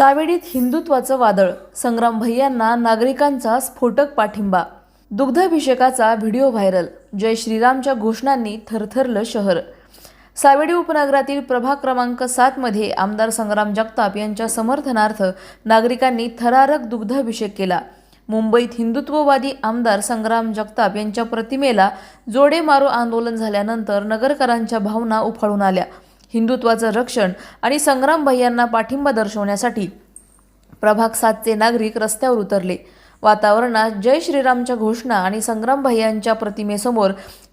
सावेडीत हिंदुत्वाचं वादळ संग्राम भैयांना नागरिकांचा स्फोटक पाठिंबा. दुग्धाभिषेकाचा व्हिडिओ व्हायरल जय श्रीरामच्या घोषणांनी थरथरलं शहर. सावेडी उपनगरातील प्रभाग क्रमांक सातमध्ये आमदार संग्राम जगताप यांच्या समर्थनार्थ नागरिकांनी थरारक दुग्धाभिषेक केला. मुंबईत हिंदुत्ववादी आमदार संग्राम जगताप यांच्या प्रतिमेला जोडे मारो आंदोलन झाल्यानंतर नगरकरांच्या भावना उफाळून आल्या. हिंदुत्वाचं रक्षण आणि संग्राम भैयांना पाठिंबा दर्शवण्यासाठी प्रभाग सातचे नागरिक रस्त्यावर उतरले. वातावरणात जय श्रीरामच्या घोषणा आणि संग्राम भैयांच्या प्रतिमेसमोर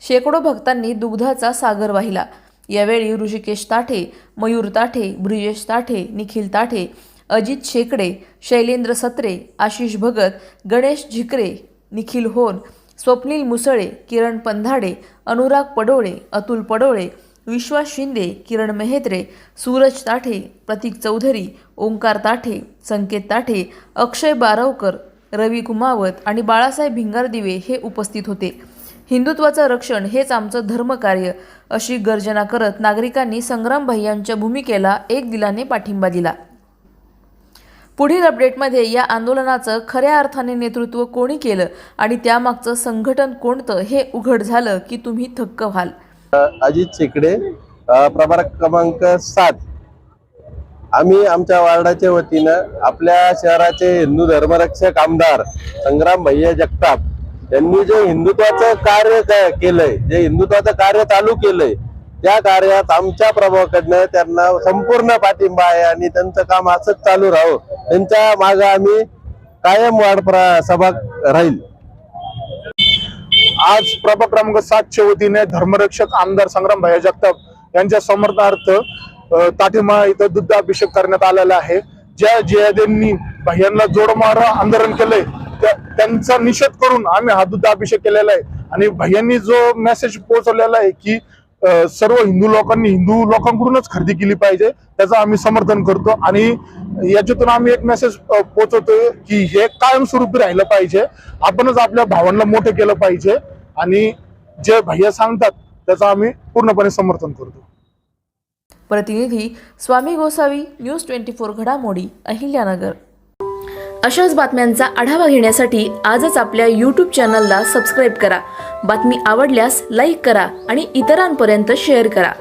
शेकडो भक्तांनी दुग्धाचा सागर वाहिला. यावेळी ऋषिकेश ताठे मयूर ताठे ब्रिजेश ताठे निखिल ताठे अजित शेकडे शैलेंद्र सत्रे आशिष भगत गणेश झिकरे निखिल होन स्वप्नील मुसळे किरण पंधाडे अनुराग पडोळे अतुल पडोळे विश्वास शिंदे किरण मेहेत्रे सूरज ताठे प्रतीक चौधरी ओंकार ताठे संकेत ताठे अक्षय बारवकर रवी कुमावत आणि बाळासाहेब भिंगारदिवे हे उपस्थित होते. हिंदुत्वाचं रक्षण हेच आमचं धर्मकार्य अशी गर्जना करत नागरिकांनी संग्राम भैयांच्या भूमिकेला एक दिलाने पाठिंबा दिला. पुढील अपडेटमध्ये या आंदोलनाचं खऱ्या अर्थाने नेतृत्व कोणी केलं आणि त्यामागचं संघटन कोणतं हे उघड झालं की तुम्ही थक्क व्हाल? अजित शेकडे अ, प्रभाग क्रमांक सात. आम्ही आमच्या वार्डाच्या वतीनं आपल्या शहराचे हिंदू धर्मरक्षक आमदार संग्राम भैया जगताप यांनी जे हिंदुत्वाचं कार्य केलंय जे हिंदुत्वाचं कार्य चालू केलंय त्या कार्यात आमच्या प्रभावाकडनं त्यांना संपूर्ण पाठिंबा आहे आणि त्यांचं काम असंच चालू राहो. त्यांच्या मागे आम्ही कायम वाढ प्र- सभा राहील. आज प्रभाग क्रमांक सातच्या वतीने धर्मरक्षक आमदार संग्राम भैया जगताप यांच्या समर्थनार्थ अ, ताटीमा इथं दुग्धाभिषेक करण्यात आलेला आहे. ज्या जियाद्यांनी भैयांना जोडमार आंदोलन केलंय त्यांचा निषेध करून आम्ही हा दुग्धाभिषेक केलेला आहे. आणि भैयांनी जो मेसेज पोहोचवलेला आहे की सर्व हिंदू लोकांनी हिंदू लोकांकडूनच खरेदी केली पाहिजे त्याचं आम्ही समर्थन करतो. आणि याच्यातून आम्ही एक मेसेज पोहोचवतोय की हे कायमस्वरूपी राहिलं पाहिजे. आपणच आपल्या भावांना मोठं केलं पाहिजे. आणि जे भैया सांगतात त्याचं आम्ही पूर्णपणे समर्थन करतो. प्रतिनिधी Swami Gosavi news twenty four घडामोडी अहिल्यानगर. अशाच बातम्यांचा आढावा घेण्यासाठी आजच आपल्या यूट्यूब चॅनलला सबस्क्राईब करा. बातमी आवडल्यास लाईक करा आणि इतरांपर्यंत शेअर करा.